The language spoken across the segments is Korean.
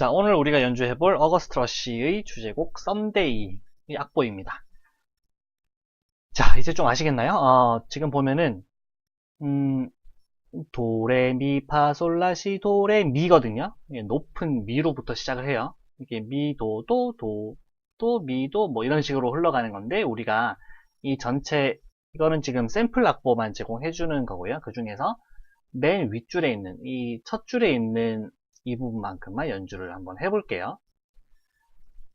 자, 오늘 우리가 연주해볼 어거스트 러쉬의 주제곡 썸데이 이 악보입니다. 자, 이제 좀 아시겠나요? 어, 지금 보면은 음, 도레 미파솔라시 도레 미거든요. 이게 높은 미로부터 시작을 해요. 이게 미도 도 도 또 미도 뭐 이런 식으로 흘러가는 건데 우리가 이 전체 이거는 지금 샘플 악보만 제공해 주는 거고요. 그 중에서 맨 윗줄에 있는 이 첫 줄에 있는 이 부분만큼만 연주를 한번 해볼게요.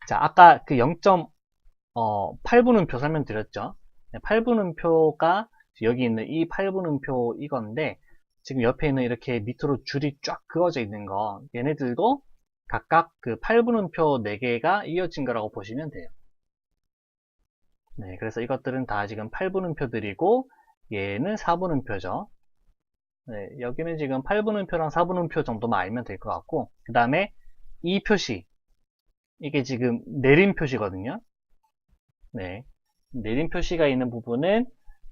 자, 아까 그 0.8분음표 설명드렸죠. 8분음표가 여기 있는 이 8분음표 이건데 지금 옆에 있는 이렇게 밑으로 줄이 쫙 그어져 있는 거 얘네들도 각각 그 8분음표 4개가 이어진 거라고 보시면 돼요. 네, 그래서 이것들은 다 지금 8분음표들이고 얘는 4분음표죠. 네, 여기는 지금 8분음표랑 4분음표 정도만 알면 될 것 같고 그 다음에 이 표시 이게 지금 내림 표시거든요. 네, 내림 표시가 있는 부분은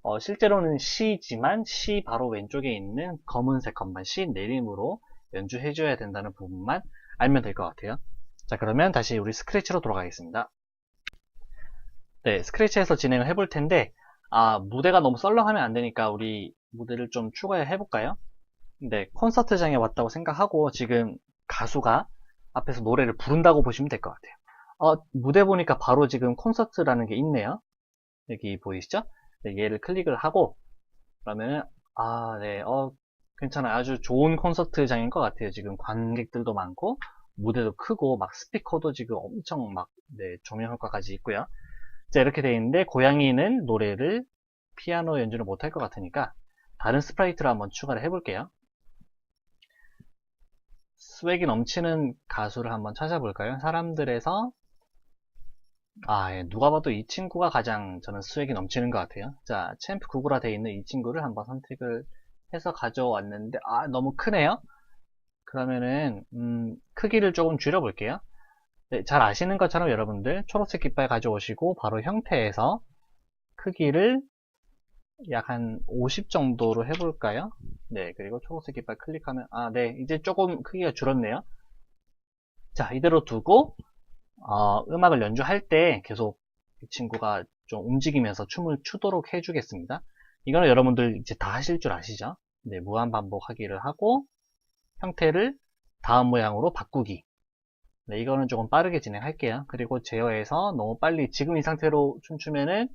어, 실제로는 C지만 C 바로 왼쪽에 있는 검은색 건반 C 내림으로 연주해줘야 된다는 부분만 알면 될 것 같아요. 자 그러면 다시 우리 스크래치로 돌아가겠습니다. 네, 스크래치에서 진행을 해볼 텐데 아 무대가 너무 썰렁하면 안 되니까 우리 무대를 좀 추가해 볼까요? 네, 콘서트장에 왔다고 생각하고 지금 가수가 앞에서 노래를 부른다고 보시면 될 것 같아요. 어, 무대 보니까 바로 지금 콘서트라는 게 있네요. 여기 보이시죠? 네, 얘를 클릭을 하고 그러면은 아, 네, 어, 괜찮아요. 아주 좋은 콘서트장인 것 같아요. 지금 관객들도 많고 무대도 크고 막 스피커도 지금 엄청 막 네, 조명 효과까지 있고요. 자, 이렇게 돼 있는데 고양이는 노래를 피아노 연주를 못할 것 같으니까 다른 스프라이트로 한번 추가를 해볼게요. 스웩이 넘치는 가수를 한번 찾아볼까요? 사람들에서 아, 예, 누가 봐도 이 친구가 가장 저는 스웩이 넘치는 것 같아요. 자, 챔프 구구라 되어 있는 이 친구를 한번 선택을 해서 가져왔는데 아, 너무 크네요. 그러면은 음, 크기를 조금 줄여볼게요. 네, 잘 아시는 것처럼 여러분들 초록색 깃발 가져오시고 바로 형태에서 크기를 약 한 50 정도로 해볼까요? 네, 그리고 초록색 깃발 클릭하면 아, 네, 이제 조금 크기가 줄었네요. 자, 이대로 두고 어, 음악을 연주할 때 계속 이 친구가 좀 움직이면서 춤을 추도록 해주겠습니다. 이거는 여러분들 이제 다 하실 줄 아시죠? 네, 무한 반복하기를 하고 형태를 다음 모양으로 바꾸기. 네, 이거는 조금 빠르게 진행할게요. 그리고 제어해서 너무 빨리 지금 이 상태로 춤추면은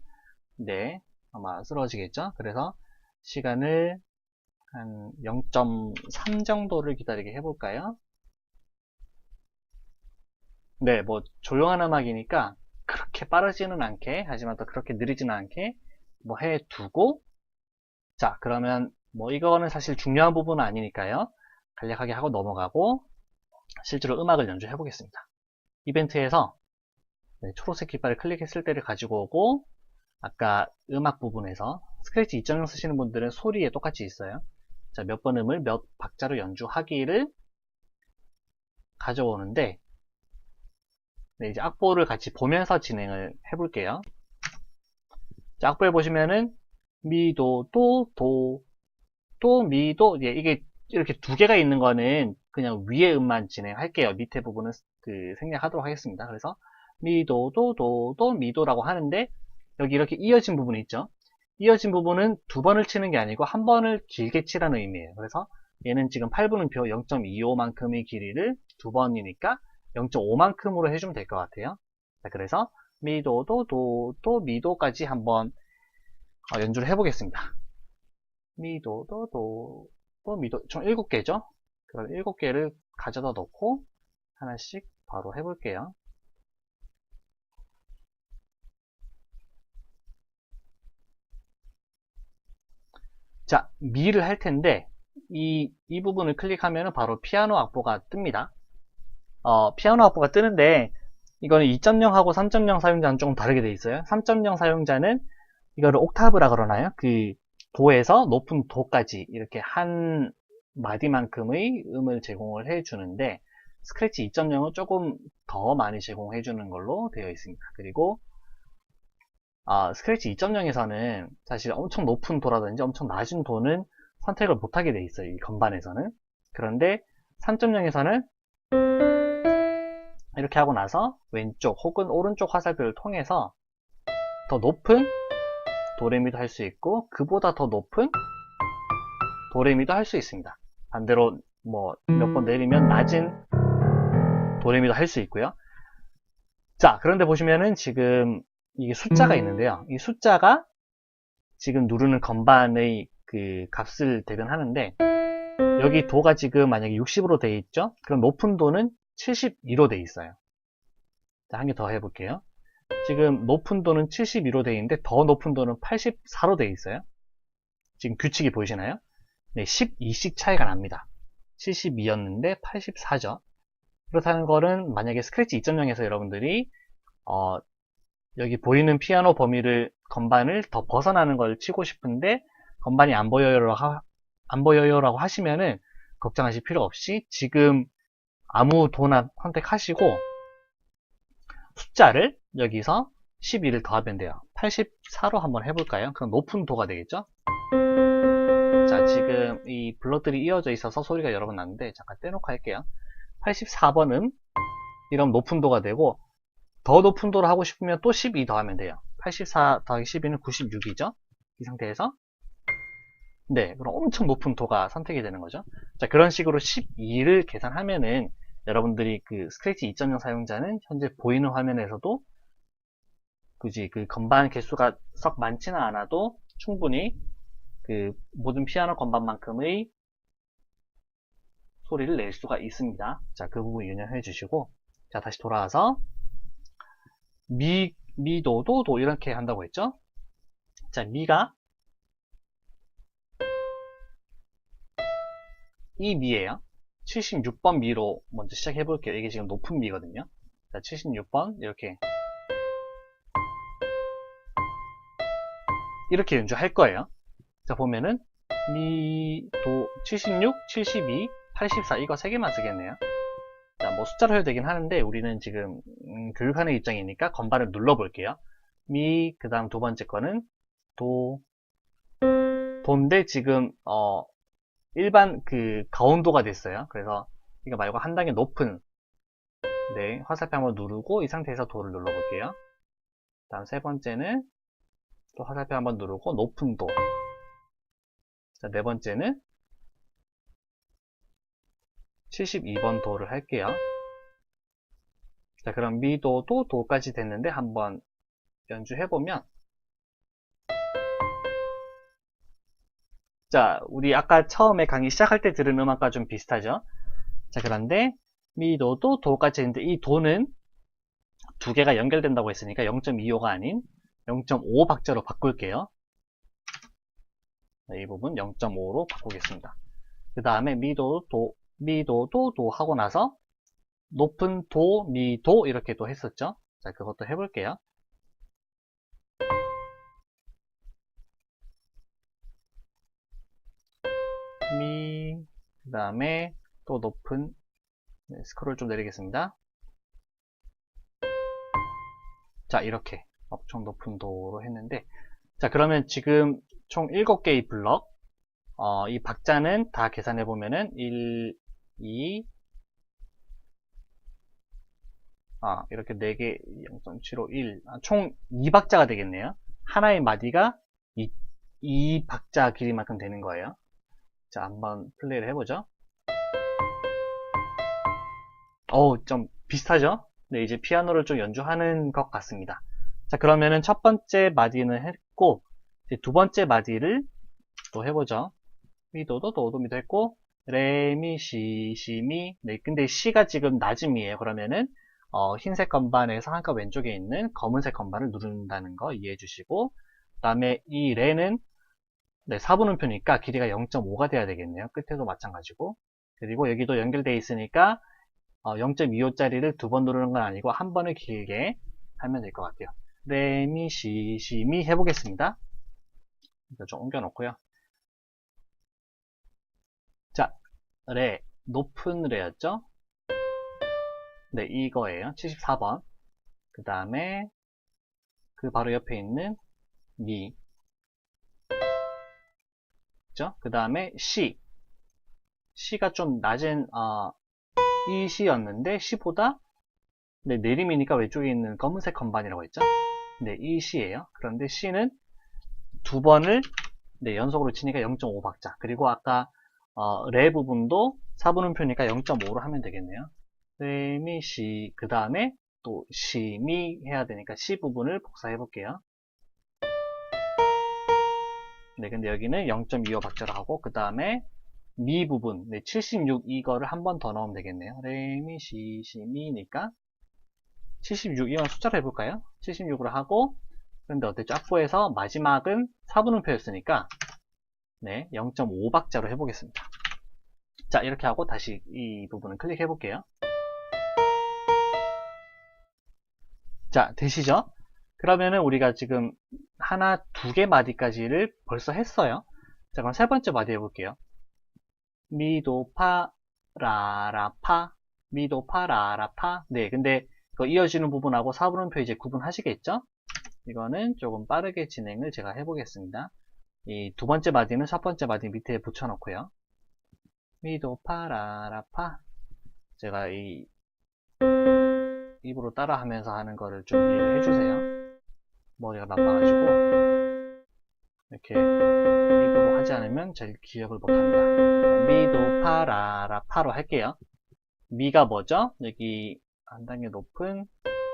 네, 아마 쓰러지겠죠? 그래서 시간을 한 0.3 정도를 기다리게 해볼까요? 네, 뭐 조용한 음악이니까 그렇게 빠르지는 않게 하지만 또 그렇게 느리지는 않게 뭐 해두고 자 그러면 뭐 이거는 사실 중요한 부분은 아니니까요 간략하게 하고 넘어가고 실제로 음악을 연주해 보겠습니다 이벤트에서 네, 초록색 깃발을 클릭했을 때를 가지고 오고 아까 음악 부분에서 스크래치 2.0 쓰시는 분들은 소리에 똑같이 있어요 자, 몇 번 음을 몇 박자로 연주하기를 가져오는데 네, 이제 악보를 같이 보면서 진행을 해볼게요. 자, 악보에 보시면은 미도, 도, 도, 도, 미도 예, 이게 이렇게 두 개가 있는 거는 그냥 위에 음만 진행할게요. 밑에 부분은 그 생략하도록 하겠습니다. 그래서 미도, 도, 도, 도, 미도라고 하는데 여기 이렇게 이어진 부분이 있죠. 이어진 부분은 두 번을 치는 게 아니고 한 번을 길게 치라는 의미예요. 그래서 얘는 지금 8분음표 0.25만큼의 길이를 두 번이니까 0.5만큼으로 해주면 될 것 같아요. 자, 그래서 미도, 도, 도, 도, 미도까지 한번 어, 연주를 해보겠습니다. 미도, 도, 도, 도, 미도 총 7개죠? 그럼 7개를 가져다 놓고 하나씩 바로 해볼게요. 자, 미를 할 텐데 이, 이 부분을 클릭하면 바로 피아노 악보가 뜹니다. 어, 피아노 악보가 뜨는데 이거는 2.0하고 3.0 사용자는 조금 다르게 돼 있어요. 3.0 사용자는 이거를 옥타브라 그러나요? 그 도에서 높은 도까지 이렇게 한 마디만큼의 음을 제공을 해 주는데 스크래치 2.0은 조금 더 많이 제공해 주는 걸로 되어 있습니다. 그리고 아, 스크래치 2.0에서는 사실 엄청 높은 도라든지 엄청 낮은 도는 선택을 못하게 돼 있어요. 이 건반에서는. 그런데 3.0에서는 이렇게 하고 나서 왼쪽 혹은 오른쪽 화살표를 통해서 더 높은 도레미도 할 수 있고 그보다 더 높은 도레미도 할 수 있습니다. 반대로 뭐 몇 번 내리면 낮은 도레미도 할 수 있고요. 자, 그런데 보시면은 지금 이게 숫자가 있는데요. 이 숫자가 지금 누르는 건반의 그 값을 대변하는데 여기 도가 지금 만약에 60으로 되어 있죠? 그럼 높은 도는 72로 되어 있어요. 자, 한 개 더 해볼게요. 지금 높은 도는 72로 되어 있는데 더 높은 도는 84로 되어 있어요. 지금 규칙이 보이시나요? 네, 12씩 차이가 납니다. 72였는데 84죠. 그렇다는 거는 만약에 스크래치 2.0에서 여러분들이 어, 여기 보이는 피아노 범위를 건반을 더 벗어나는 걸 치고 싶은데 건반이 안 보여요라고, 하, 안 보여요라고 하시면은 걱정하실 필요 없이 지금 아무 도나 선택하시고 숫자를 여기서 12를 더하면 돼요. 84로 한번 해볼까요? 그럼 높은 도가 되겠죠? 자, 지금 이 블럭들이 이어져 있어서 소리가 여러 번 나는데 잠깐 떼놓고 할게요. 84번은 이런 높은 도가 되고 더 높은 도를 하고 싶으면 또 12 더하면 돼요. 84 더하기 12는 96이죠? 이 상태에서 네, 그럼 엄청 높은 도가 선택이 되는 거죠. 자, 그런 식으로 12를 계산하면은 여러분들이 그 스크래치 2.0 사용자는 현재 보이는 화면에서도 굳이 그 건반 개수가 썩 많지는 않아도 충분히 그 모든 피아노 건반만큼의 소리를 낼 수가 있습니다. 자, 그 부분 유념해 주시고 자, 다시 돌아와서 미, 미도 도 도 이렇게 한다고 했죠? 자, 미가 이 미예요. 76번 미로 먼저 시작해 볼게요. 이게 지금 높은 미거든요. 자, 76번 이렇게 이렇게 연주할 거예요. 자, 보면은 미, 도, 76, 72, 84 이거 세 개만 쓰겠네요. 자, 뭐 숫자로 해도 되긴 하는데 우리는 지금 음, 교육하는 입장이니까 건반을 눌러 볼게요. 미, 그 다음 두 번째 거는 도, 도인데 지금 어 일반 그 가온도가 됐어요. 그래서 이거 말고 한 단계 높은 네 화살표 한번 누르고 이 상태에서 도를 눌러 볼게요. 다음 세 번째는 또 화살표 한번 누르고 높은 도. 자, 네 번째는 72번 도를 할게요. 자, 그럼 미도도 도까지 됐는데 한번 연주해보면 자, 우리 아까 처음에 강의 시작할 때 들은 음악과 좀 비슷하죠? 자, 그런데 미도도 도까지 했는데 이 도는 두 개가 연결된다고 했으니까 0.25가 아닌 0.5 박자로 바꿀게요. 이 부분 0.5로 바꾸겠습니다. 그 다음에 미도, 도, 미도 도 도 하고 나서 높은 도, 미, 도 이렇게 또 했었죠. 자, 그것도 해볼게요. 미, 그 다음에 또 높은 네, 스크롤 좀 내리겠습니다. 자, 이렇게 엄청 높은 도로 했는데 자, 그러면 지금 총 7개의 블럭 어, 이 박자는 다 계산해 보면은 1, 2 아, 이렇게 4개 0.75, 1, 아, 총 2박자가 되겠네요. 하나의 마디가 이, 이 박자 길이만큼 되는 거예요. 자, 한번 플레이를 해보죠. 어우, 좀 비슷하죠? 네, 이제 피아노를 좀 연주하는 것 같습니다. 자, 그러면은 첫 번째 마디는 했고, 두 번째 마디를 또 해보죠. 미도도 도도 미도 했고, 레, 미, 시, 시, 미. 네, 근데 시가 지금 낮은 미에요 그러면은, 어, 흰색 건반에서 한칸 왼쪽에 있는 검은색 건반을 누른다는 거 이해해 주시고, 그 다음에 이 레는 네, 4분음표니까 길이가 0.5가 돼야 되겠네요. 끝에도 마찬가지고. 그리고 여기도 연결되어 있으니까 어, 0.25짜리를 두 번 누르는 건 아니고 한 번을 길게 하면 될 것 같아요. 레, 미, 시, 시, 미 해보겠습니다. 좀 옮겨 놓고요. 자, 레, 높은 레였죠? 네, 이거예요. 74번. 그 다음에 그 바로 옆에 있는 미. 그 다음에 C. C가 좀 낮은 어, 이 C였는데 C보다 네, 내림이니까 왼쪽에 있는 검은색 건반이라고 했죠? 네, 이 C예요. 그런데 C는 두 번을 네, 연속으로 치니까 0.5박자. 그리고 아까 어, 레 부분도 4분음표니까 0.5로 하면 되겠네요. 레, 미, 시. 그 다음에 또 시, 미 해야 되니까 시 부분을 복사해 볼게요. 네, 근데 여기는 0.25 박자로 하고 그 다음에 미 부분, 네, 76 이거를 한 번 더 넣으면 되겠네요. 레, 미, 시, 시, 미니까 76 이건 숫자로 해볼까요? 76으로 하고 그런데 어땠죠? 악보에서 마지막은 4분음표였으니까 네, 0.5박자로 해보겠습니다. 자, 이렇게 하고 다시 이 부분을 클릭해 볼게요. 자, 되시죠? 그러면은 우리가 지금 하나, 두 개 마디까지를 벌써 했어요. 자, 그럼 세 번째 마디 해볼게요. 미도, 파, 라라, 파. 미도, 파, 라라, 파. 네, 근데 그 이어지는 부분하고 4분음표 이제 구분하시겠죠? 이거는 조금 빠르게 진행을 제가 해보겠습니다. 이 두 번째 마디는 첫 번째 마디 밑에 붙여놓고요. 미도, 파, 라라, 파. 제가 이 입으로 따라하면서 하는 거를 좀 이해를 해주세요. 머리가 나빠가지고 이렇게 입으로 하지 않으면 제 기억을 못합니다. 미도 파라라 파로 할게요. 미가 뭐죠? 여기 한 단계 높은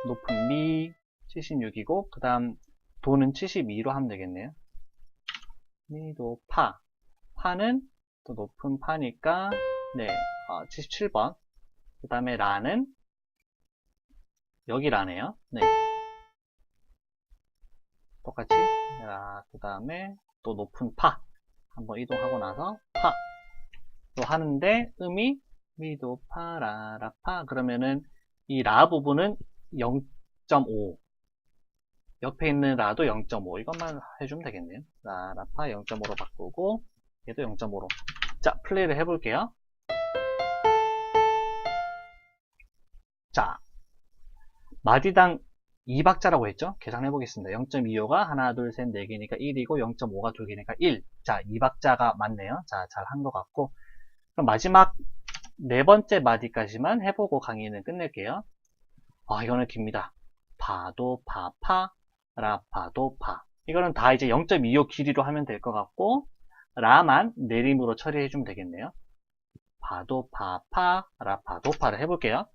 높은 미 76이고 그 다음 도는 72로 하면 되겠네요. 미도 파 파는 또 높은 파니까 네 77번. 그 다음에 라는 여기 라네요. 네. 똑같이? 그 다음에 또 높은 파. 한번 이동하고 나서 파. 또 하는데 음이 미도 파라라 파. 그러면은 이 라 부분은 0.5 옆에 있는 라도 0.5 이것만 해주면 되겠네요. 라라 파 0.5로 바꾸고 얘도 0.5로 자 플레이를 해볼게요 자 마디당 2박자라고 했죠? 계산해 보겠습니다. 0.25가 하나, 둘, 셋, 네 개니까 1이고 0.5가 두 개니까 1. 자, 2박자가 맞네요. 자, 잘 한 것 같고. 그럼 마지막 네 번째 마디까지만 해보고 강의는 끝낼게요. 아, 이거는 깁니다. 파도, 파, 파, 라, 파도, 파. 이거는 다 이제 0.25 길이로 하면 될 것 같고, 라만 내림으로 처리해 주면 되겠네요. 파도, 파, 파, 라, 파도, 파를 해볼게요.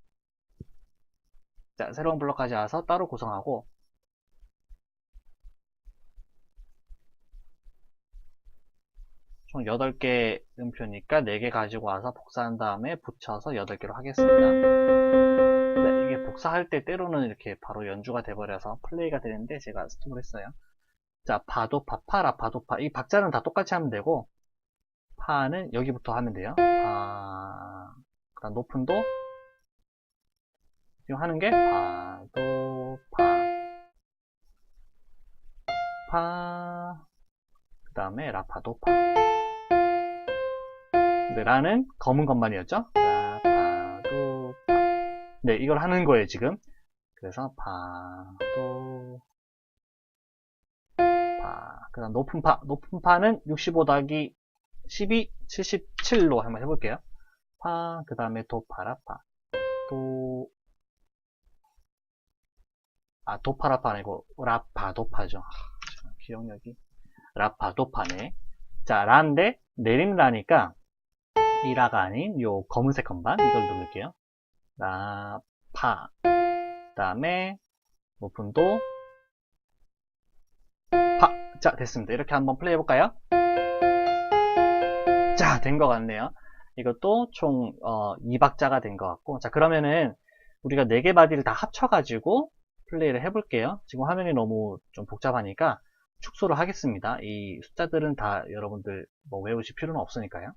자, 새로운 블럭까지 와서 따로 구성하고 총 8개 음표니까 4개 가지고 와서 복사한 다음에 붙여서 8개로 하겠습니다. 네, 이게 복사할 때 때로는 이렇게 바로 연주가 돼버려서 플레이가 되는데 제가 스톱을 했어요. 자, 파도, 파, 파라, 파도, 파. 이 박자는 다 똑같이 하면 되고 파는 여기부터 하면 돼요. 파, 그 다음 높은 도, 지금 하는 게 파도 파, 파, 그 다음에 라파도 파. 네, 라는 검은 것만이었죠? 라파도 파. 네, 이걸 하는 거예요, 지금. 그래서 파도 파. 그 다음 높은 파. 높은 파는 65 더하기 12, 77로 한번 해볼게요. 파, 그 다음에 도, 파, 라파. 도, 아, 도파라파 아니고, 라파도파죠. 아, 기억력이. 라파도파네. 자, 라인데, 내림라니까, 이 라가 아닌 요 검은색 건반, 이걸 누를게요. 라파. 그 다음에, 높은 도, 파. 자, 됐습니다. 이렇게 한번 플레이 해볼까요? 자, 된 것 같네요. 이것도 총, 어, 2박자가 된 것 같고. 자, 그러면은, 우리가 4개 바디를 다 합쳐가지고, 플레이를 해볼게요. 지금 화면이 너무 좀 복잡하니까 축소를 하겠습니다. 이 숫자들은 다 여러분들 뭐 외우실 필요는 없으니까요.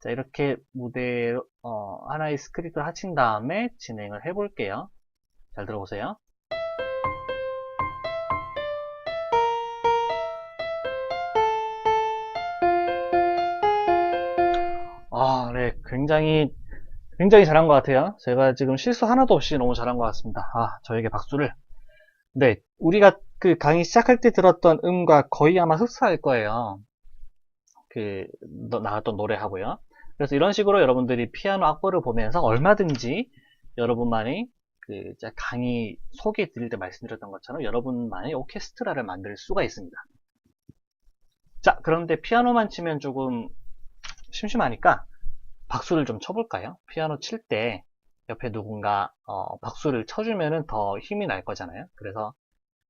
자 이렇게 무대 어, 하나의 스크립트를 합친 다음에 진행을 해볼게요. 잘 들어보세요. 네, 굉장히 굉장히 잘한 것 같아요. 제가 지금 실수 하나도 없이 너무 잘한 것 같습니다. 아, 저에게 박수를. 네, 우리가 그 강의 시작할 때 들었던 음과 거의 아마 흡사할 거예요. 그, 나왔던 노래하고요. 그래서 이런 식으로 여러분들이 피아노 악보를 보면서 얼마든지 여러분만이 그 강의 소개 드릴 때 말씀드렸던 것처럼 여러분만의 오케스트라를 만들 수가 있습니다. 자, 그런데 피아노만 치면 조금 심심하니까 박수를 좀 쳐볼까요? 피아노 칠 때 옆에 누군가 어, 박수를 쳐주면 더 힘이 날 거잖아요. 그래서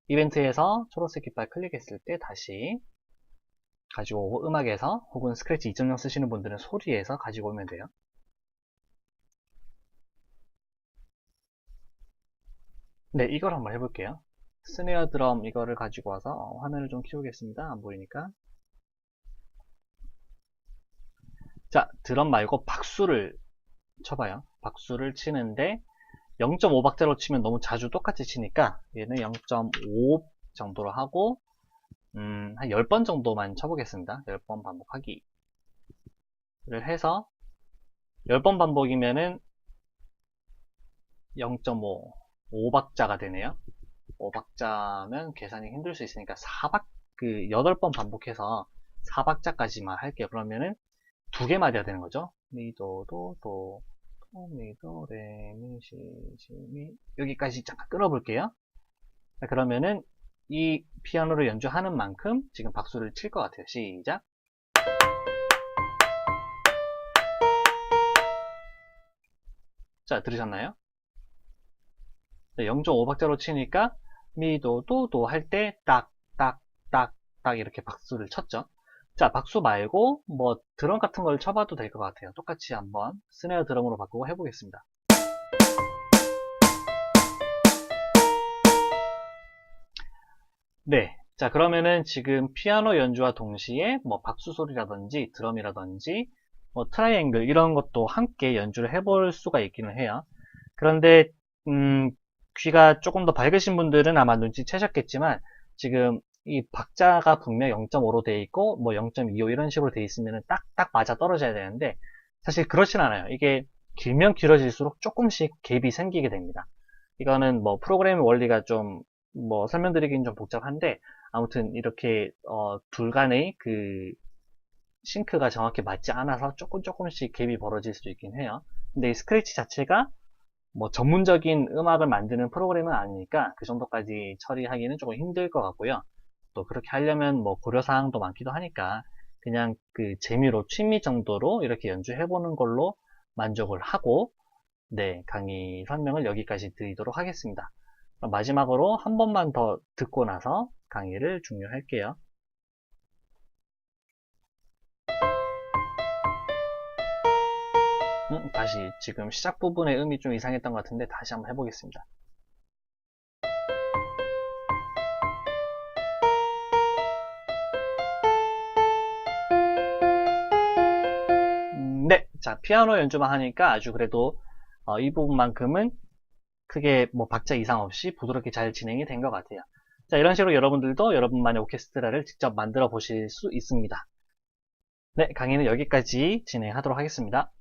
이벤트에서 초록색 깃발 클릭했을 때 다시 가지고 오고 음악에서 혹은 스크래치 2.0 쓰시는 분들은 소리에서 가지고 오면 돼요. 네, 이걸 한번 해볼게요. 스네어 드럼 이거를 가지고 와서 화면을 좀 키우겠습니다. 안 보이니까. 자, 드럼 말고 박수를 쳐봐요. 박수를 치는데 0.5박자로 치면 너무 자주 똑같이 치니까 얘는 0.5 정도로 하고 음, 한 10번 정도만 쳐보겠습니다. 10번 반복하기 를 해서 10번 반복이면은 0.5 5박자가 되네요. 5박자면 계산이 힘들 수 있으니까 4박 그 8번 반복해서 4박자까지만 할게요. 그러면은 두 개 맞아야 되는 거죠. 미도도 도, 도, 미도, 레, 미, 시, 시, 미 여기까지 잠깐 끊어볼게요. 자, 그러면은 이 피아노를 연주하는 만큼 지금 박수를 칠 것 같아요. 시작. 자, 들으셨나요? 0.5박자로 치니까 미도도도 할 때 딱, 딱, 딱, 딱 이렇게 박수를 쳤죠. 자, 박수 말고 뭐 드럼 같은 걸 쳐봐도 될 것 같아요. 똑같이 한번 스네어 드럼으로 바꾸고 해보겠습니다. 네. 자, 그러면은 지금 피아노 연주와 동시에 뭐 박수 소리라든지 드럼이라든지 뭐 트라이앵글 이런 것도 함께 연주를 해볼 수가 있기는 해요. 그런데 음, 귀가 조금 더 밝으신 분들은 아마 눈치채셨겠지만 지금 이 박자가 분명 0.5로 돼 있고 뭐 0.25 이런 식으로 돼 있으면 딱딱 맞아 떨어져야 되는데 사실 그렇진 않아요. 이게 길면 길어질수록 조금씩 갭이 생기게 됩니다. 이거는 뭐 프로그램 원리가 좀 뭐 설명드리긴 좀 복잡한데 아무튼 이렇게 어, 둘 간의 그 싱크가 정확히 맞지 않아서 조금 조금씩 갭이 벌어질 수 있긴 해요. 근데 이 스크래치 자체가 뭐 전문적인 음악을 만드는 프로그램은 아니니까 그 정도까지 처리하기는 조금 힘들 것 같고요. 또 그렇게 하려면 뭐 고려사항도 많기도 하니까 그냥 그 재미로 취미 정도로 이렇게 연주해보는 걸로 만족을 하고 네 강의 설명을 여기까지 드리도록 하겠습니다. 마지막으로 한 번만 더 듣고 나서 강의를 종료할게요. 음, 다시 지금 시작 부분의 음이 좀 이상했던 것 같은데 다시 한번 해보겠습니다. 자 피아노 연주만 하니까 아주 그래도 어, 이 부분만큼은 크게 뭐 박자 이상 없이 부드럽게 잘 진행이 된 것 같아요. 자 이런 식으로 여러분들도 여러분만의 오케스트라를 직접 만들어 보실 수 있습니다. 네, 강의는 여기까지 진행하도록 하겠습니다.